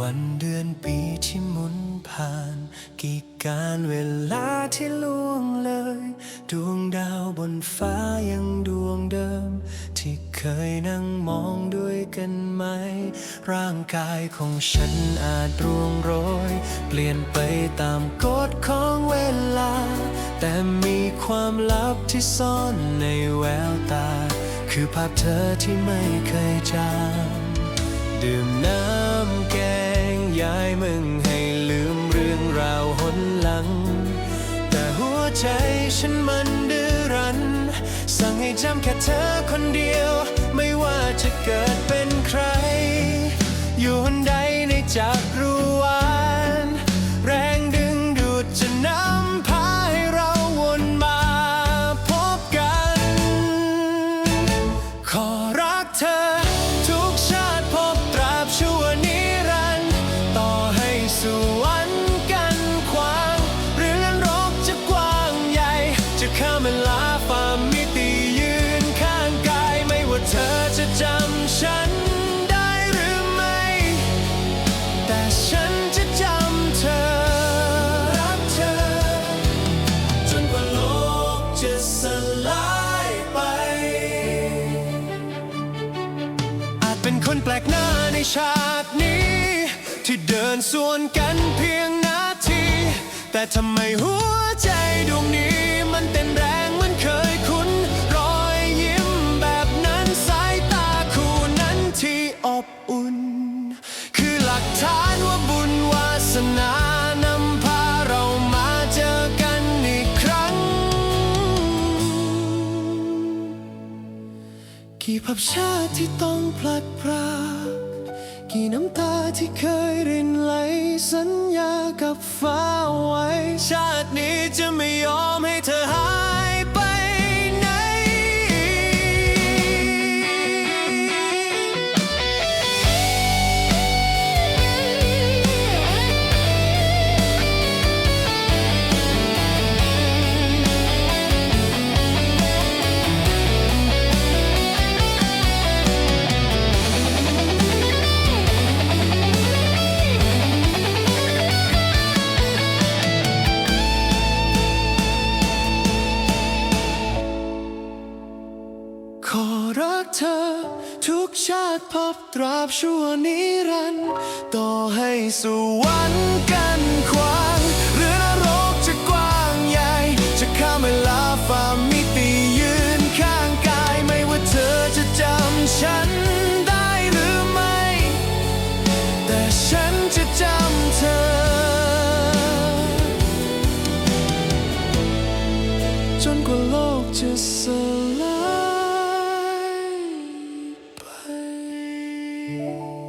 วันเดือนปีที่หมุนผ่าน กี่การเวลาที่ล่วงเลย ดวงดาวบนฟ้ายังดวงเดิม ที่เคยนั่งมองด้วยกันไหม ร่างกายของฉันอาจร่วงโรย เปลี่ยนไปตามกฎของเวลา แต่มีความลับที่ซ่อนในแววตา คือภาพเธอที่ไม่เคยจางดื่มน้ำ มึงให้ลืมเรื่องราวหนหลัง แต่หัวใจฉันมันดื้อรั้น สั่งให้จำแค่เธอคนเดียว ไม่ว่าจะเกิดเป็นใคร อยู่หนใดในจักร ข้ามเวลาฝ่ามิติยืนข้างกายไม่ว่าเธอจะจำฉันได้หรือไม่ แต่ฉันจะจำเธอ รักเธอ จนกว่าโลกจะสลายไป อาจเป็นคนแปลกหน้าในฉากนี้ ที่เดินสวนกันเพียงนาที แต่ทำไมหัวใจดวงนี้ นานำพาเรามาเจอกันอีกครั้ง กี่ภาพชาติที่ต้องพลัดพรากกี่น้ำตาที่เคยรินไหลสัญญากับฟ้าไว้ชาตินี้ ขอรักเธอ ทุกชาติพบตราบชั่วนิรันดร์ต่อให้สวรรค์กันขวาง หรือนรกจะกว้างใหญ่ จะข้ามเวลาฝ่า free.